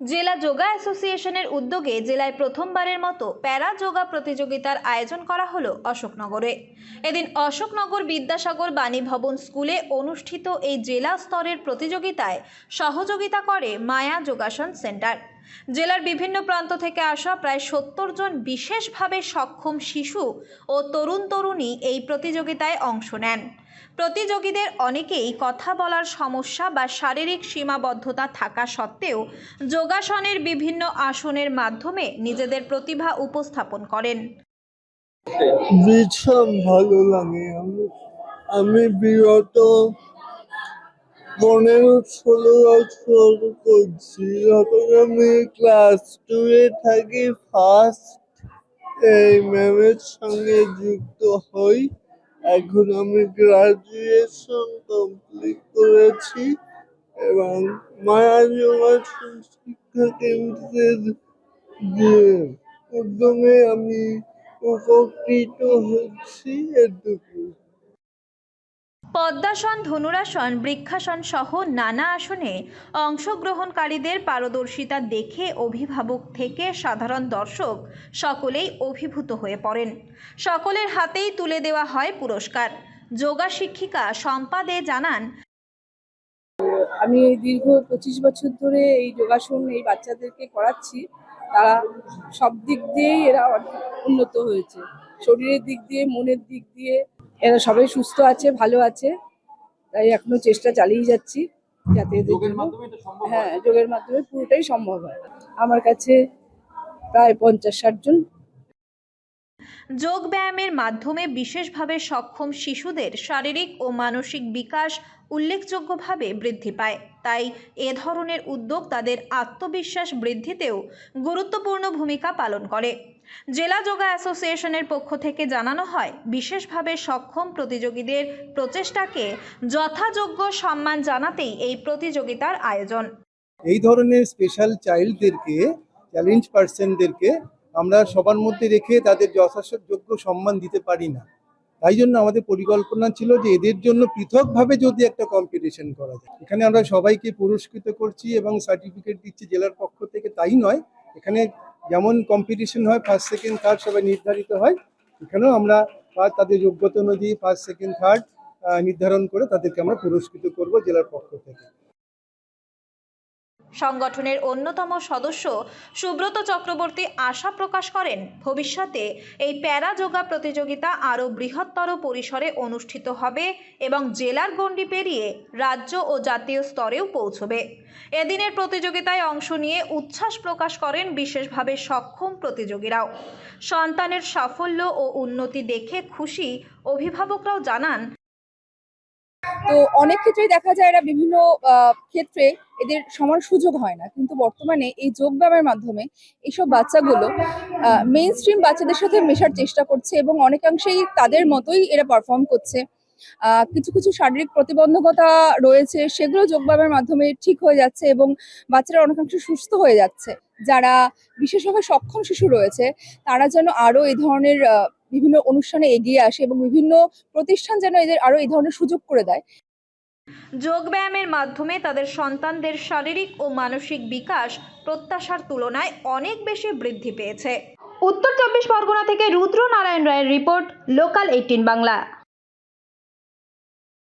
জেলা যোগা অ্যাসোসিয়েশনের উদ্যোগে জেলায় প্রথমবারের মতো প্যারা যোগা প্রতিযোগিতার আয়োজন করা হলো অশোকনগরে। এদিন অশোকনগর বিদ্যাসাগর বাণী ভবন স্কুলে অনুষ্ঠিত এই জেলা স্তরের প্রতিযোগিতায় সহযোগিতা করে মায়া যোগাসন সেন্টার। জেলার বিভিন্ন প্রান্ত থেকে আসা প্রায় সত্তর জন বিশেষভাবে সক্ষম শিশু ও তরুণ তরুণী এই প্রতিযোগিতায় অংশ নেন। প্রতিযোগীদের অনেকেই কথা বলার সমস্যা বা শারীরিক সীমাবদ্ধতা থাকা সত্ত্বেও যোগাসনের বিভিন্ন আসনের মাধ্যমে নিজেদের প্রতিভা উপস্থাপন করেন। ভালো লাগে। আমি বিগত পনেরো ষোলো করছি। যখন আমি ক্লাস টু এ থাকি ফার্স্ট এই ম্যামের সঙ্গে যুক্ত হই। এখন আমি গ্রাজুয়েশন কমপ্লিট করেছি এবং মায়া যোগাসন শিক্ষা কেন্দ্রের যে উদ্যমে আমি উপকৃত হচ্ছি এটুকু পদ্মাসন, ধনুরাসন, বৃক্ষাসন সহ নানা আসনে অংশগ্রহণকারীদের পারদর্শিতা দেখে অভিভাবক থেকে সাধারণ দর্শক সকলেই অভিভূত হয়ে পড়েন। সকলের হাতেই তুলে দেওয়া হয় পুরস্কার। যোগা শিক্ষিকা শম্পা দে জানান, আমি দীর্ঘ পঁচিশ বছর ধরে এই যোগাসন এই বাচ্চাদেরকে করাচ্ছি। তারা সব দিক দিয়েই এরা উন্নত হয়েছে। শরীরের দিক দিয়ে, মনের দিক দিয়ে এরা সবাই সুস্থ আছে ভালো আছে। তাই এখনও চেষ্টা চালিয়ে যাচ্ছি যাতে যোগের মাধ্যমে হ্যাঁ যোগের মাধ্যমে পুরোটাই সম্ভব হয়। আমার কাছে প্রায় পঞ্চাশ ষাট জন যোগ ব্যায়ামের মাধ্যমে বিশেষভাবে সক্ষম শিশুদের শারীরিক ও মানসিক বিকাশ উল্লেখযোগ্যভাবে বৃদ্ধি পায়। তাই এ ধরনের উদ্যোগ তাদের আত্মবিশ্বাস বৃদ্ধিতেও গুরুত্বপূর্ণ ভূমিকা পালন করে। জেলা যোগা অ্যাসোসিয়েশনের পক্ষ থেকে জানানো হয়, বিশেষভাবে সক্ষম প্রতিযোগীদের প্রচেষ্টাকে যথাযোগ্য সম্মান জানাতেই এই প্রতিযোগিতার আয়োজন। এই ধরনের স্পেশাল চাইল্ডদেরকে চ্যালেঞ্জ পার্সনদেরকে আমরা সবার মধ্যে রেখে তাদের যথাযোগ্য সম্মান দিতে পারি না। তাই জন্য আমাদের পরিকল্পনা ছিল যে এদের জন্য পৃথকভাবে যদি একটা কম্পিটিশন করা যায়। এখানে আমরা সবাইকে পুরস্কৃত করছি এবং সার্টিফিকেট দিচ্ছি জেলার পক্ষ থেকে। তাই নয়, এখানে যেমন কম্পিটিশন হয় ফার্স্ট সেকেন্ড থার্ড সবাই নির্ধারিত হয়, এখানেও আমরা তাদের যোগ্যতা অনুযায়ী ফার্স্ট সেকেন্ড থার্ড নির্ধারণ করে তাদেরকে আমরা পুরস্কৃত করব জেলার পক্ষ থেকে। সংগঠনের অন্যতম সদস্য সুব্রত চক্রবর্তী আশা প্রকাশ করেন, ভবিষ্যতে এই প্যারা যোগা প্রতিযোগিতা আরও বৃহত্তর পরিসরে অনুষ্ঠিত হবে এবং জেলার গণ্ডি পেরিয়ে রাজ্য ও জাতীয় স্তরেও পৌঁছবে। এদিনের প্রতিযোগিতায় অংশ নিয়ে উচ্ছ্বাস প্রকাশ করেন বিশেষভাবে সক্ষম প্রতিযোগীরাও। সন্তানের সাফল্য ও উন্নতি দেখে খুশি অভিভাবকরাও জানান তো অনেক ক্ষেত্রেই দেখা যায় এরা বিভিন্ন ক্ষেত্রে এদের সমান সুযোগ হয় না। কিন্তু বর্তমানে এই যোগ ব্যায়ামের মাধ্যমে এইসব বাচ্চাগুলো মেইন স্ট্রিম বাচ্চাদের সাথে মেশার চেষ্টা করছে এবং অনেকাংশেই তাদের মতোই এরা পারফর্ম করছে। কিছু কিছু শারীরিক প্রতিবন্ধকতা রয়েছে, সেগুলো যোগ ব্যায়ামের মাধ্যমে ঠিক হয়ে যাচ্ছে এবং বাচ্চারা অনেকাংশে সুস্থ হয়ে যাচ্ছে। যারা বিশেষভাবে সক্ষম শিশু রয়েছে, তারা যেন আরও এই ধরনের বিভিন্ন অনুষ্ঠানে এগিয়ে আসে এবং বিভিন্ন প্রতিষ্ঠান যেন এদের আরও এই ধরনের সুযোগ করে দেয়। যোগ ব্যায়ামের মাধ্যমে তাদের সন্তানদের শারীরিক ও মানসিক বিকাশ প্রত্যাশার তুলনায় অনেক বেশি বৃদ্ধি পেয়েছে। উত্তর চব্বিশ পরগনা থেকে রুদ্র নারায়ণ রায়ের রিপোর্ট, লোকাল এইটিন বাংলা।